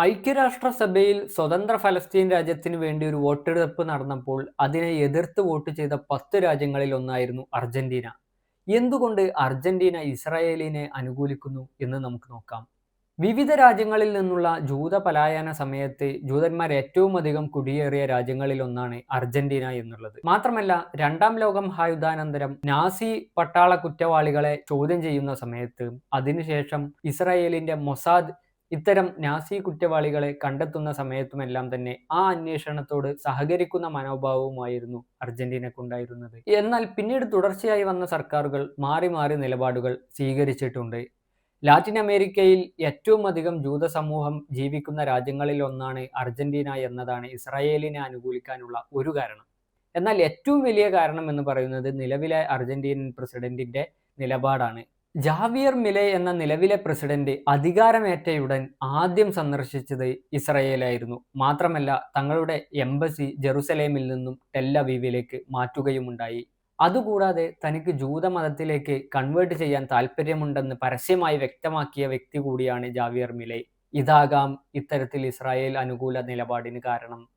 ഐക്യരാഷ്ട്രസഭയിൽ സ്വതന്ത്ര ഫലസ്തീൻ രാജ്യത്തിന് വേണ്ടി ഒരു വോട്ടെടുപ്പ് നടന്നപ്പോൾ അതിനെ എതിർത്ത് വോട്ട് ചെയ്ത പത്ത് രാജ്യങ്ങളിൽ ഒന്നായിരുന്നു അർജന്റീന. എന്തുകൊണ്ട് അർജന്റീന ഇസ്രായേലിനെ അനുകൂലിക്കുന്നു എന്ന് നമുക്ക് നോക്കാം. വിവിധ രാജ്യങ്ങളിൽ നിന്നുള്ള ജൂത പലായന സമയത്ത് ജൂതന്മാർ ഏറ്റവും അധികം കുടിയേറിയ രാജ്യങ്ങളിൽ ഒന്നാണ് അർജന്റീന എന്നുള്ളത്. മാത്രമല്ല രണ്ടാം ലോക മഹായുദ്ധാനന്തരം നാസി പട്ടാള കുറ്റവാളികളെ ചോദ്യം ചെയ്യുന്ന സമയത്ത് അതിനുശേഷം ഇസ്രായേലിന്റെ മൊസാദ് ഇത്തരം നാസി കുറ്റവാളികളെ കണ്ടെത്തുന്ന സമയത്തുമെല്ലാം തന്നെ ആ അന്വേഷണത്തോട് സഹകരിക്കുന്ന മനോഭാവവുമായിരുന്നു അർജന്റീനക്കുണ്ടായിരുന്നത്. എന്നാൽ പിന്നീട് തുടർച്ചയായി വന്ന സർക്കാരുകൾ മാറി മാറി നിലപാടുകൾ സ്വീകരിച്ചിട്ടുണ്ട്. ലാറ്റിൻ അമേരിക്കയിൽ ഏറ്റവും അധികം ജൂത സമൂഹം ജീവിക്കുന്ന രാജ്യങ്ങളിൽ ഒന്നാണ് അർജന്റീന എന്നതാണ് ഇസ്രായേലിനെ അനുകൂലിക്കാനുള്ള ഒരു കാരണം. എന്നാൽ ഏറ്റവും വലിയ കാരണം എന്ന് പറയുന്നത് നിലവിലെ അർജന്റീനൻ പ്രസിഡന്റിന്റെ നിലപാടാണ്. ജാവിയർ മിലെ എന്ന നിലവിലെ പ്രസിഡന്റ് അധികാരമേറ്റയുടൻ ആദ്യം സന്ദർശിച്ചത് ഇസ്രയേലായിരുന്നു. മാത്രമല്ല തങ്ങളുടെ എംബസി ജെറുസലേമിൽ നിന്നും ടെല്ലവീവിലേക്ക് മാറ്റുകയുമുണ്ടായി. അതുകൂടാതെ തനിക്ക് ജൂതമതത്തിലേക്ക് കൺവേർട്ട് ചെയ്യാൻ താല്പര്യമുണ്ടെന്ന് പരസ്യമായി വ്യക്തമാക്കിയ വ്യക്തി കൂടിയാണ് ജാവിയർ മിലെ. ഇതാകാം ഇത്തരത്തിൽ ഇസ്രായേൽ അനുകൂല നിലപാടിന് കാരണം.